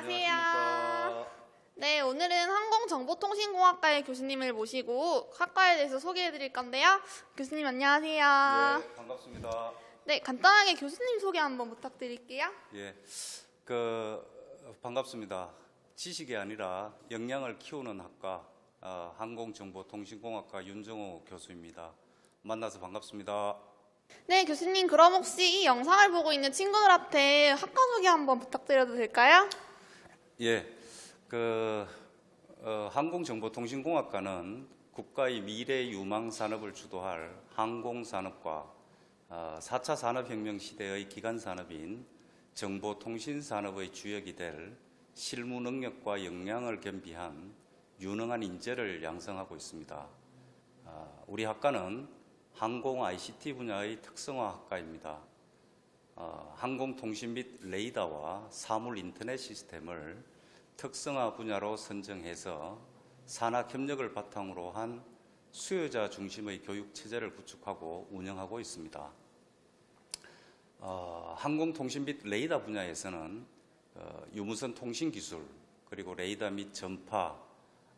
안녕하세요. 네, 오늘은 항공정보통신공학과의 교수님을 모시고 학과에 대해서 소개해 드릴 건데요. 교수님 안녕하세요. 예, 반갑습니다. 네, 간단하게 교수님 소개 한번 부탁드릴게요. 예. 그 반갑습니다. 지식이 아니라 역량을 키우는 학과 어, 항공정보통신공학과 윤정호 교수입니다. 만나서 반갑습니다. 네, 교수님 그럼 혹시 이 영상을 보고 있는 친구들한테 학과 소개 한번 부탁드려도 될까요? 예, 그 어, 항공정보통신공학과는 국가의 미래 유망 산업을 주도할 항공산업과 어, 4차 산업혁명 시대의 기간 산업인 정보통신 산업의 주역이 될 실무 능력과 역량을 겸비한 유능한 인재를 양성하고 있습니다. 아, 우리 학과는 항공 ICT 분야의 특성화 학과입니다. 어, 항공통신 및 레이더와 사물 인터넷 시스템을 특성화 분야로 선정해서 산학 협력을 바탕으로 한 수요자 중심의 교육 체제를 구축하고 운영하고 있습니다. 어, 항공통신 및 레이더 분야에서는 어, 유무선 통신 기술 그리고 레이더 및 전파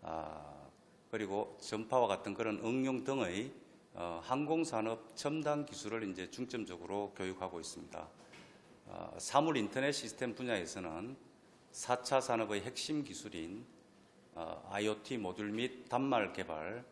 아, 그리고 전파와 같은 그런 응용 등의 어, 항공산업 첨단 기술을 이제 중점적으로 교육하고 있습니다. 어, 사물 인터넷 시스템 분야에서는 4차 산업의 핵심 기술인 어, IoT 모듈 및 단말 개발,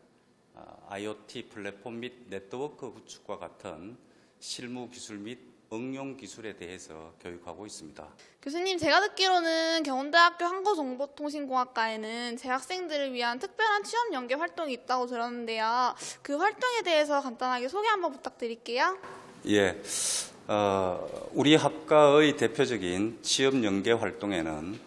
어, IoT 플랫폼 및 네트워크 구축과 같은 실무 기술 및 응용 기술에 대해서 교육하고 있습니다. 교수님 제가 듣기로는 경운대학교 항공정보통신공학과에는 재학생들을 위한 특별한 취업 연계 활동이 있다고 들었는데요. 그 활동에 대해서 간단하게 소개 한번 부탁드릴게요. 예, 어, 우리 학과의 대표적인 취업 연계 활동에는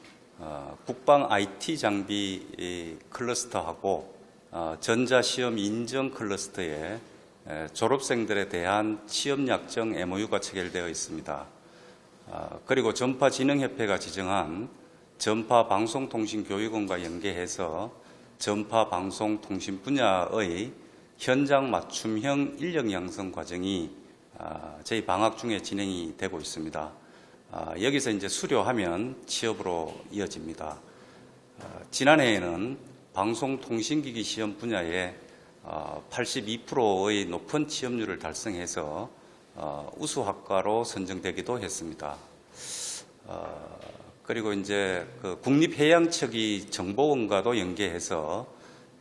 어, 국방 IT 장비 이 클러스터하고 어, 전자시험 인정 클러스터에 에, 졸업생들에 대한 취업 약정 MOU가 체결되어 있습니다. 어, 그리고 전파진흥협회가 지정한 전파방송통신교육원과 연계해서 전파방송통신 분야의 현장 맞춤형 인력 양성 과정이 아, 저희 방학 중에 진행이 되고 있습니다. 아, 여기서 이제 수료하면 취업으로 이어집니다. 아, 지난해에는 방송통신기기 시험 분야에 82%의 높은 취업률을 달성해서 어, 우수학과로 선정되기도 했습니다. 어, 그리고 이제 그 국립해양처기 정보원과도 연계해서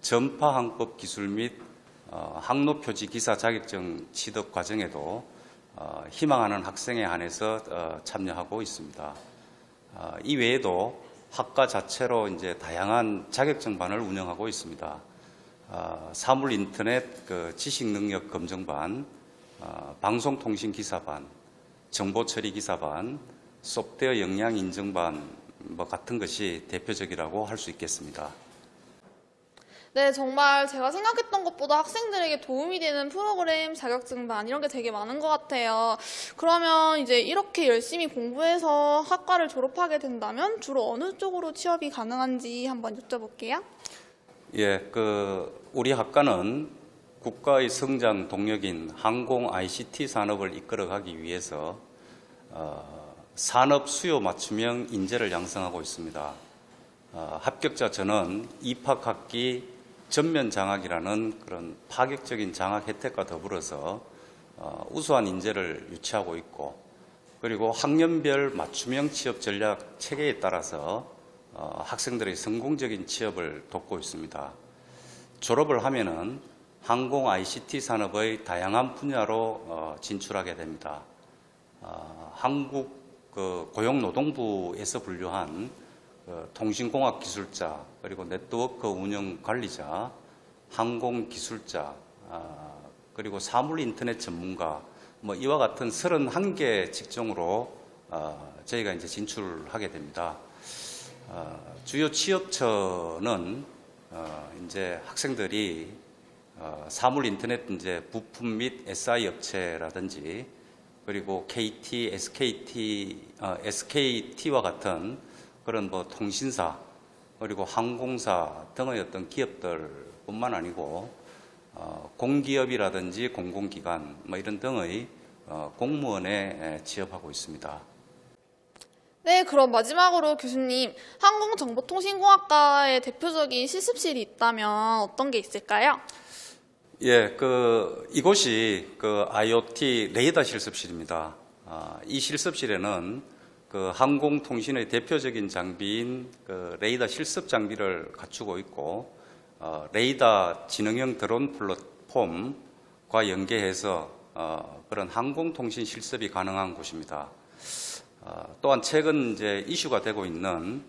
전파항법 기술 및 어, 항로표지 기사 자격증 취득 과정에도 어, 희망하는 학생에 한해서 어, 참여하고 있습니다. 어, 이 외에도 학과 자체로 이제 다양한 자격증반을 운영하고 있습니다. 어, 사물 인터넷 그 지식 능력 검정반, 어, 방송통신 기사반, 정보 처리 기사반, 소프트웨어 역량 인증반 뭐 같은 것이 대표적이라고 할 수 있겠습니다. 네, 정말 제가 생각했던 것보다 학생들에게 도움이 되는 프로그램, 자격증반 이런 게 되게 많은 것 같아요. 그러면 이제 이렇게 열심히 공부해서 학과를 졸업하게 된다면 주로 어느 쪽으로 취업이 가능한지 한번 여쭤볼게요. 예, 그 우리 학과는 국가의 성장 동력인 항공 ICT 산업을 이끌어가기 위해서 어, 산업 수요 맞춤형 인재를 양성하고 있습니다. 어, 합격자 전원 입학학기 전면 장학이라는 그런 파격적인 장학 혜택과 더불어서 어, 우수한 인재를 유치하고 있고 그리고 학년별 맞춤형 취업 전략 체계에 따라서 어, 학생들의 성공적인 취업을 돕고 있습니다. 졸업을 하면은 항공 ICT 산업의 다양한 분야로 어, 진출하게 됩니다. 어, 한국 그 고용노동부에서 분류한 그 통신공학 기술자 그리고 네트워크 운영 관리자, 항공 기술자, 아, 그리고 사물 인터넷 전문가 뭐 이와 같은 31개 직종으로 어, 저희가 이제 진출하게 됩니다. 어, 주요 취업처는 어, 이제 학생들이 어, 사물 인터넷 이제 부품 및 SI 업체라든지 그리고 KT, SKT, 어, SKT와 같은 그런 뭐 통신사 그리고 항공사 등의 어떤 기업들뿐만 아니고 어, 공기업이라든지 공공기관 뭐 이런 등의 어, 공무원에 에, 취업하고 있습니다. 네, 그럼 마지막으로 교수님, 항공정보통신공학과의 대표적인 실습실이 있다면 어떤 게 있을까요? 예, 그 이곳이 그 IoT 레이더 실습실입니다. 아, 이 실습실에는 그 항공통신의 대표적인 장비인 그 레이더 실습 장비를 갖추고 있고 어, 레이더 지능형 드론 플랫폼과 연계해서 어, 그런 항공통신 실습이 가능한 곳입니다. 어, 또한 최근 이제 이슈가 되고 있는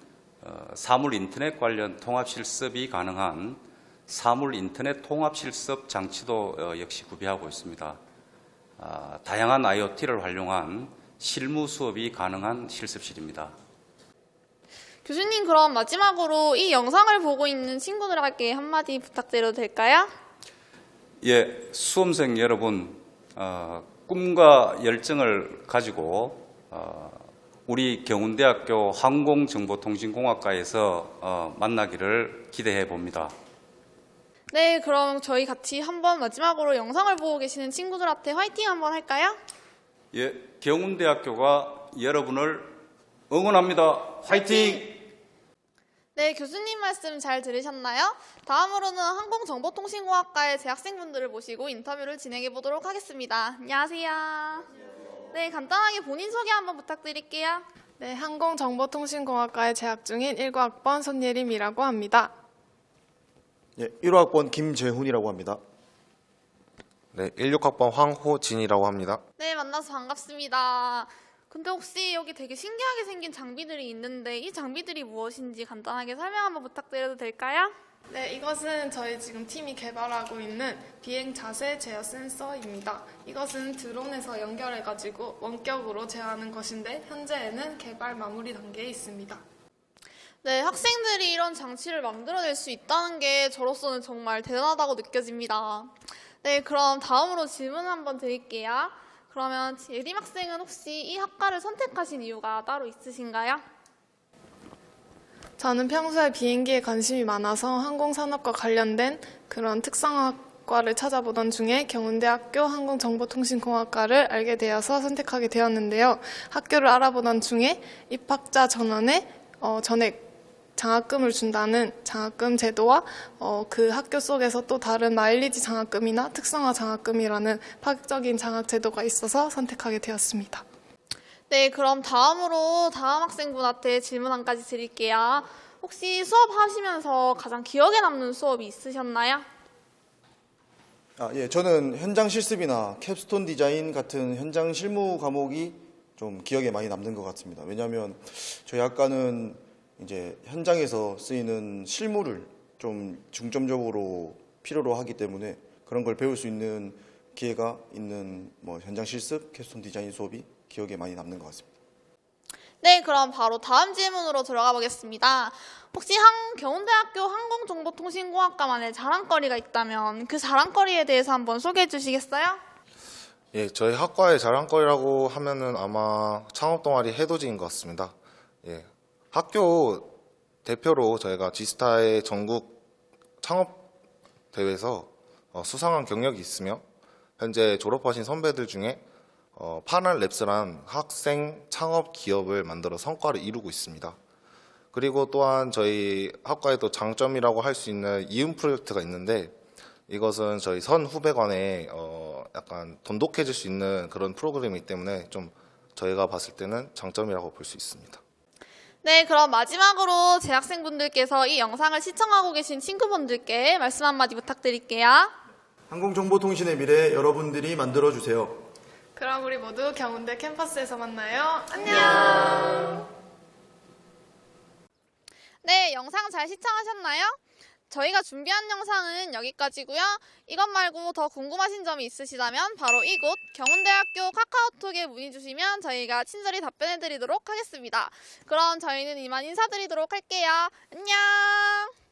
어, 사물 인터넷 관련 통합 실습이 가능한 사물 인터넷 통합 실습 장치도 어, 역시 구비하고 있습니다. 아, 다양한 IoT를 활용한 실무 수업이 가능한 실습실입니다. 교수님, 그럼 마지막으로 이 영상을 보고 있는 친구들에게 한마디 부탁드려도 될까요? 예, 수험생 여러분, 어, 꿈과 열정을 가지고 어, 우리 경운대학교 항공정보통신공학과에서 어, 만나기를 기대해 봅니다. 네, 그럼 저희 같이 한번 마지막으로 영상을 보고 계시는 친구들한테 화이팅 한번 할까요? 예, 경운대학교가 여러분을 응원합니다. 화이팅! 네, 교수님 말씀 잘 들으셨나요? 다음으로는 항공정보통신공학과의 재학생분들을 모시고 인터뷰를 진행해 보도록 하겠습니다. 안녕하세요. 네, 간단하게 본인 소개 한번 부탁드릴게요. 네, 항공정보통신공학과에 재학 중인 19학번 손예림이라고 합니다. 예, 1호학번 김재훈이라고 합니다. 네, 16학번 황호진이라고 합니다. 네, 만나서 반갑습니다. 근데 혹시 여기 되게 신기하게 생긴 장비들이 있는데 이 장비들이 무엇인지 간단하게 설명 한번 부탁드려도 될까요? 네, 이것은 저희 지금 팀이 개발하고 있는 비행 자세 제어 센서입니다. 이것은 드론에서 연결해가지고 원격으로 제어하는 것인데 현재에는 개발 마무리 단계에 있습니다. 네, 학생들이 이런 장치를 만들어낼 수 있다는 게 저로서는 정말 대단하다고 느껴집니다. 네, 그럼 다음으로 질문 한번 드릴게요. 그러면 예림 학생은 혹시 이 학과를 선택하신 이유가 따로 있으신가요? 저는 평소에 비행기에 관심이 많아서 항공산업과 관련된 그런 특성학과를 찾아보던 중에 경운대학교 항공정보통신공학과를 알게 되어서 선택하게 되었는데요. 학교를 알아보던 중에 입학자 전원에 어, 전액 장학금을 준다는 장학금 제도와 어, 그 학교 속에서 또 다른 마일리지 장학금이나 특성화 장학금이라는 파격적인 장학 제도가 있어서 선택하게 되었습니다. 네, 그럼 다음으로 다음 학생분한테 질문 한 가지 드릴게요. 혹시 수업하시면서 가장 기억에 남는 수업이 있으셨나요? 아, 예, 저는 현장 실습이나 캡스톤 디자인 같은 현장 실무 과목이 좀 기억에 많이 남는 것 같습니다. 왜냐하면 저희 학과는 이제 현장에서 쓰이는 실무를 좀 중점적으로 필요로 하기 때문에 그런 걸 배울 수 있는 기회가 있는 뭐 현장 실습, 캡스톤 디자인 수업이 기억에 많이 남는 것 같습니다. 네, 그럼 바로 다음 질문으로 들어가 보겠습니다. 혹시 한 경운대학교 항공정보통신공학과만의 자랑거리가 있다면 그 자랑거리에 대해서 한번 소개해 주시겠어요? 예, 저희 학과의 자랑거리라고 하면은 아마 창업 동아리 해돋이인 것 같습니다. 예, 학교 대표로 저희가 지스타의 전국 창업 대회에서 어, 수상한 경력이 있으며 현재 졸업하신 선배들 중에 어, 파란 랩스란 학생 창업 기업을 만들어 성과를 이루고 있습니다. 그리고 또한 저희 학과에도 장점이라고 할 수 있는 이음 프로젝트가 있는데 이것은 저희 선 후배관에 어, 약간 돈독해질 수 있는 그런 프로그램이기 때문에 좀 저희가 봤을 때는 장점이라고 볼 수 있습니다. 네, 그럼 마지막으로 재학생분들께서 이 영상을 시청하고 계신 친구분들께 말씀 한마디 부탁드릴게요. 항공정보통신의 미래 여러분들이 만들어 주세요. 그럼 우리 모두 경운대 캠퍼스에서 만나요. 안녕. 네, 영상 잘 시청하셨나요? 저희가 준비한 영상은 여기까지고요. 이것 말고 더 궁금하신 점이 있으시다면 바로 이곳 경운대학교 카카오톡에 문의 주시면 저희가 친절히 답변해 드리도록 하겠습니다. 그럼 저희는 이만 인사드리도록 할게요. 안녕!